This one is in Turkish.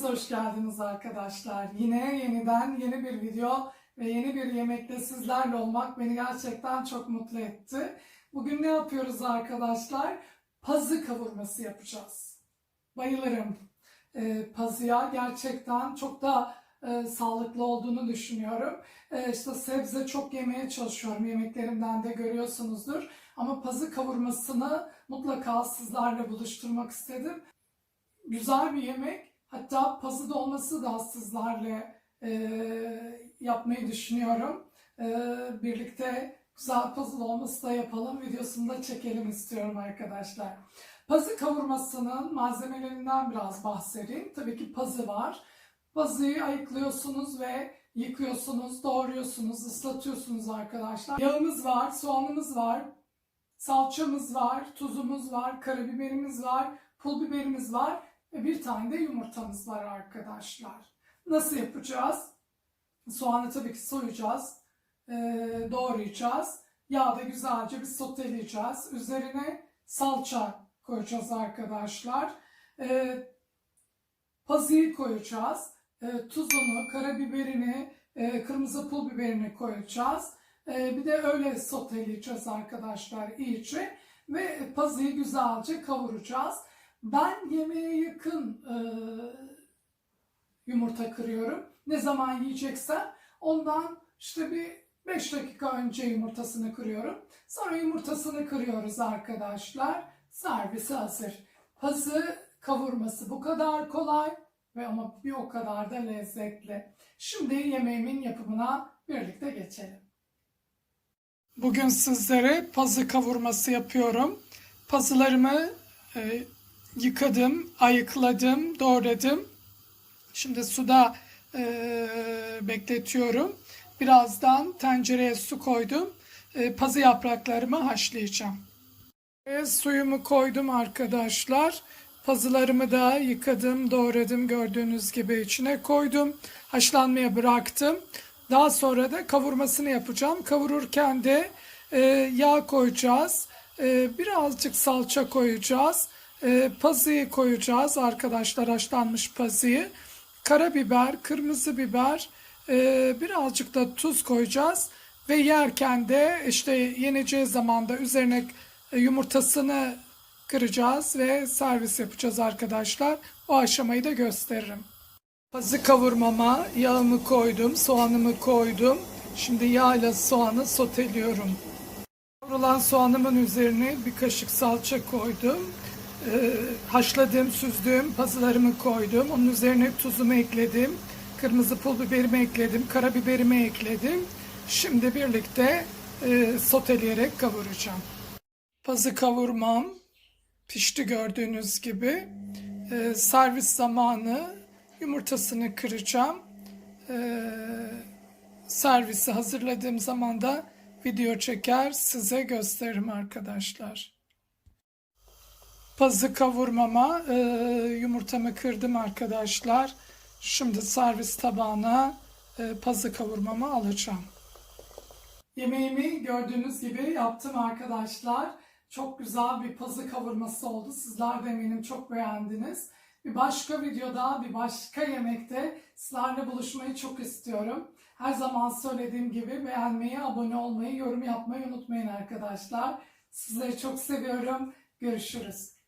Hepiniz hoş geldiniz arkadaşlar. Yine yeniden yeni bir video ve yeni bir yemekte sizlerle olmak beni gerçekten çok mutlu etti. Bugün ne yapıyoruz arkadaşlar? Pazı kavurması yapacağız. Bayılırım e, pazıya. Gerçekten çok da e, sağlıklı olduğunu düşünüyorum. E, işte sebze çok yemeye çalışıyorum. Yemeklerimden de görüyorsunuzdur. Ama pazı kavurmasını mutlaka sizlerle buluşturmak istedim. Güzel bir yemek. Hatta pazı dolması da sizlerle e, yapmayı düşünüyorum. E, birlikte güzel pazı dolması da yapalım. Videosunu da çekelim istiyorum arkadaşlar. Pazı kavurmasının malzemelerinden biraz bahsedeyim. Tabii ki pazı var. Pazıyı ayıklıyorsunuz ve yıkıyorsunuz, doğruyorsunuz, ıslatıyorsunuz arkadaşlar. Yağımız var, soğanımız var, salçamız var, tuzumuz var, karabiberimiz var, pul biberimiz var ve bir tane de yumurtamız var arkadaşlar. Nasıl yapacağız? Soğanı tabii ki soyacağız, ee, doğrayacağız. Yağda güzelce bir soteleyeceğiz. Üzerine salça koyacağız arkadaşlar. Ee, pazıyı koyacağız. Ee, tuzunu, karabiberini, e, kırmızı pul biberini koyacağız. Bir de öyle soteleyeceğiz arkadaşlar iyice. Ve pazıyı güzelce kavuracağız. Ben yemeğe yakın e, yumurta kırıyorum. Ne zaman yiyeceksem ondan işte bir 5 dakika önce yumurtasını kırıyorum. Sonra yumurtasını kırıyoruz arkadaşlar. Servise hazır. Pazı kavurması bu kadar kolay ve ama bir o kadar da lezzetli. Şimdi yemeğimin yapımına birlikte geçelim. Bugün sizlere pazı kavurması yapıyorum. Pazılarımı e, yıkadım, ayıkladım, doğradım. Şimdi suda e, bekletiyorum. Birazdan tencereye su koydum. E, pazı yapraklarımı haşlayacağım. E, suyumu koydum arkadaşlar. Pazılarımı da yıkadım, doğradım gördüğünüz gibi içine koydum. Haşlanmaya bıraktım. Daha sonra da kavurmasını yapacağım. Kavururken de e, yağ koyacağız. E, birazcık salça koyacağız. E, pazıyı koyacağız arkadaşlar haşlanmış pazıyı. Karabiber, kırmızı biber, e, birazcık da tuz koyacağız. Ve yerken de işte yeneceği zaman da üzerine e, yumurtasını kıracağız ve servis yapacağız arkadaşlar. O aşamayı da gösteririm. Pazı kavurmama yağımı koydum, soğanımı koydum. Şimdi yağ ile soğanı soteliyorum. Kavrulan soğanımın üzerine bir kaşık salça koydum. Ee, haşladığım, süzdüğüm pazılarımı koydum. Onun üzerine tuzumu ekledim. Kırmızı pul biberimi ekledim. Karabiberimi ekledim. Şimdi birlikte e, soteleyerek kavuracağım. Pazı kavurmam pişti gördüğünüz gibi. Ee, servis zamanı yumurtasını kıracağım. Ee, servisi hazırladığım zaman da video çeker size gösteririm arkadaşlar. Pazı kavurmama e, yumurtamı kırdım arkadaşlar. Şimdi servis tabağına e, pazı kavurmamı alacağım. Yemeğimi gördüğünüz gibi yaptım arkadaşlar. Çok güzel bir pazı kavurması oldu. Sizler de eminim çok beğendiniz. Bir başka videoda, bir başka yemekte sizlerle buluşmayı çok istiyorum. Her zaman söylediğim gibi beğenmeyi, abone olmayı, yorum yapmayı unutmayın arkadaşlar. Sizleri çok seviyorum. Görüşürüz.